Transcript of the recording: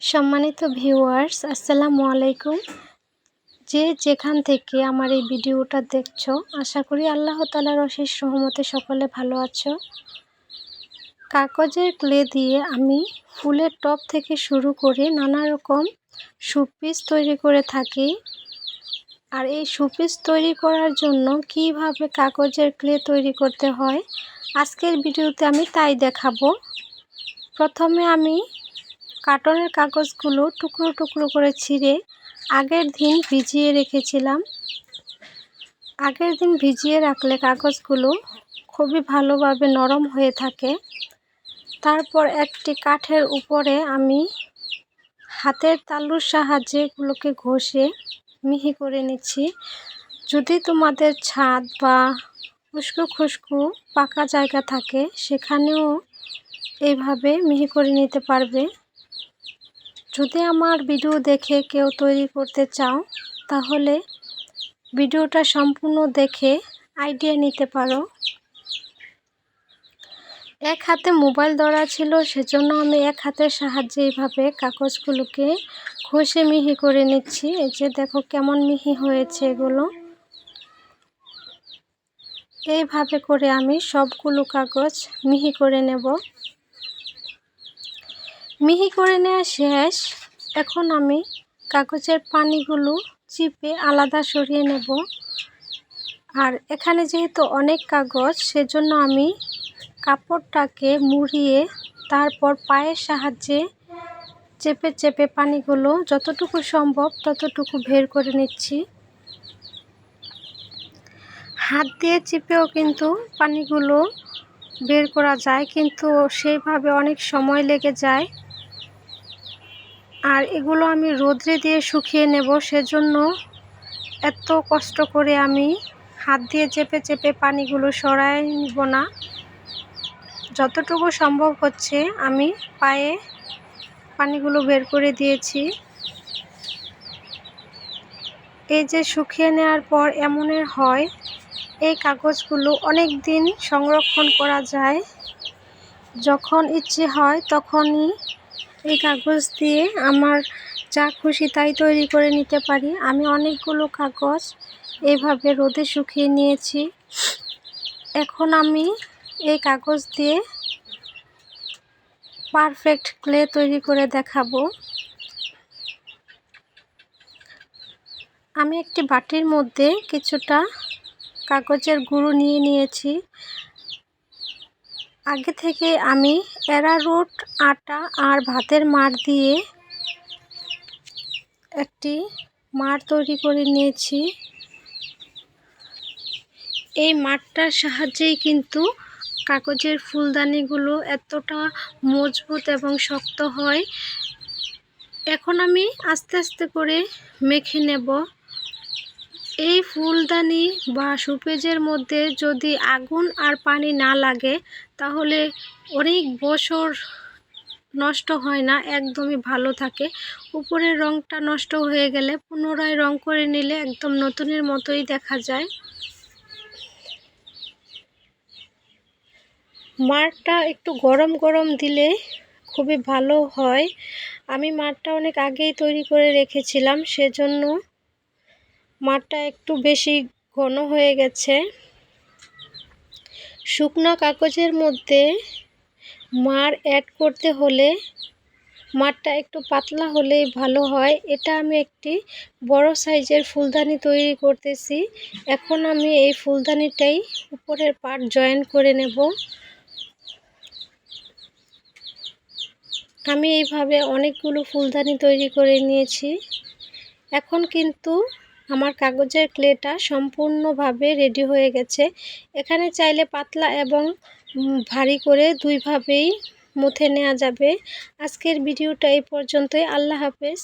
সম্মানিত ভিউয়ার্স আসসালামু আলাইকুম। যে যেখান থেকে আমার এই ভিডিওটা দেখছ, আশা করি আল্লাহ তালার অশেষ রহমতে সকলে ভালো আছো। কাগজের ক্লে দিয়ে আমি ফুলের টপ থেকে শুরু করে নানা রকম সুপিস তৈরি করে থাকি। আর এই সুপিস তৈরি করার জন্য কীভাবে কাগজের ক্লে তৈরি করতে হয়, আজকের ভিডিওতে আমি তাই দেখাবো। প্রথমে আমি কার্টনের কাগজগুলো টুকরো টুকরো করে ছিঁড়ে আগের দিন ভিজিয়ে রেখেছিলাম। আগের দিন ভিজিয়ে রাখলে কাগজগুলো খুবই ভালোভাবে নরম হয়ে থাকে। তারপর একটি কাঠের উপরে আমি হাতের তালুর সাহায্যে এগুলোকে ঘষে মিহি করে নিচ্ছি। যদি তোমাদের ছাদ বা খুশকু খুশকু পাকা জায়গা থাকে, সেখানেও এইভাবে মিহি করে নিতে পারবে। যদি আমার ভিডিও দেখে কেউ তৈরি করতে চাও, তাহলে ভিডিওটা সম্পূর্ণ দেখে আইডিয়া নিতে পারো। এক হাতে মোবাইল ধরা ছিল, সেজন্য আমি এক হাতের সাহায্যে এইভাবে কাগজগুলোকে ঘষে মিহি করে নিচ্ছি। এই যে দেখো কেমন মিহি হয়েছে এগুলো। এইভাবে করে আমি সবগুলো কাগজ মিহি করে নেব। মিহি করে নেওয়া শেষ। এখন আমি কাগজের পানিগুলো চিপে আলাদা সরিয়ে নেব। আর এখানে যেহেতু অনেক কাগজ, সেজন্য আমি কাপড়টাকে মুড়িয়ে তারপর পায়ের সাহায্যে চেপে চেপে পানিগুলো যতটুকু সম্ভব ততটুকু বের করে নিচ্ছি। হাত দিয়ে চিপেও কিন্তু পানিগুলো বের করা যায়, কিন্তু সেইভাবে অনেক সময় লেগে যায়। আর এগুলো আমি রোদ্রে দিয়ে শুকিয়ে নেব, সেজন্য এত কষ্ট করে আমি হাত দিয়ে চেপে চেপে পানিগুলো সরাই নিব না। যতটুকু সম্ভব হচ্ছে আমি পায়ে পানিগুলো বের করে দিয়েছি। এই যে শুকিয়ে নেওয়ার পর এমনের হয়, এই কাগজগুলো অনেক দিন সংরক্ষণ করা যায়। যখন ইচ্ছে হয় তখনই এই কাগজ দিয়ে আমার যা খুশি তাই তৈরি করে নিতে পারি। আমি অনেকগুলো কাগজ এইভাবে রোদে শুকিয়ে নিয়েছি। এখন আমি এই কাগজ দিয়ে পারফেক্ট ক্লে তৈরি করে দেখাবো। আমি একটি বাটির মধ্যে কিছুটা কাগজের গুঁড়ো নিয়ে নিয়েছি। আগে থেকে আমি অ্যারারুট আটা আর ভাতের মার দিয়ে একটি মার তৈরি করে নিয়েছি। এই মাঠটার সাহায্যেই কিন্তু কাগজের ফুলদানিগুলো এতটা মজবুত এবং শক্ত হয়। এখন আমি আস্তে আস্তে করে মেখে নেব। এই ফুলদানি বা সুপেজের মধ্যে যদি আগুন আর পানি না লাগে, তাহলে অনেক বছর নষ্ট হয় না, একদমই ভালো থাকে। উপরের রংটা নষ্ট হয়ে গেলে পুনরায় রং করে নিলে একদম নতুনের মতোই দেখা যায়। মারটা একটু গরম গরম দিলে খুবই ভালো হয়। আমি মারটা অনেক আগেই তৈরি করে রেখেছিলাম, সেজন্য মারটা একটু বেশি ঘন হয়ে গেছে। শুকনো কাগজের মধ্যে মার অ্যাড করতে হলে মাঠটা একটু পাতলা হলেই ভালো হয়। এটা আমি একটি বড় সাইজের ফুলদানি তৈরি করতেছি। এখন আমি এই ফুলদানিটাই উপরের পার্ট জয়েন করে নেব। আমি এইভাবে অনেকগুলো ফুলদানি তৈরি করে নিয়েছি। এখন কিন্তু আমার কাগজের ক্লেটা সম্পূর্ণভাবে রেডি হয়ে গেছে। এখানে চাইলে পাতলা এবং ভারী করে দুইভাবেই মুথে নেওয়া যাবে। আজকের ভিডিওটা এই পর্যন্তই। আল্লাহ হাফেজ।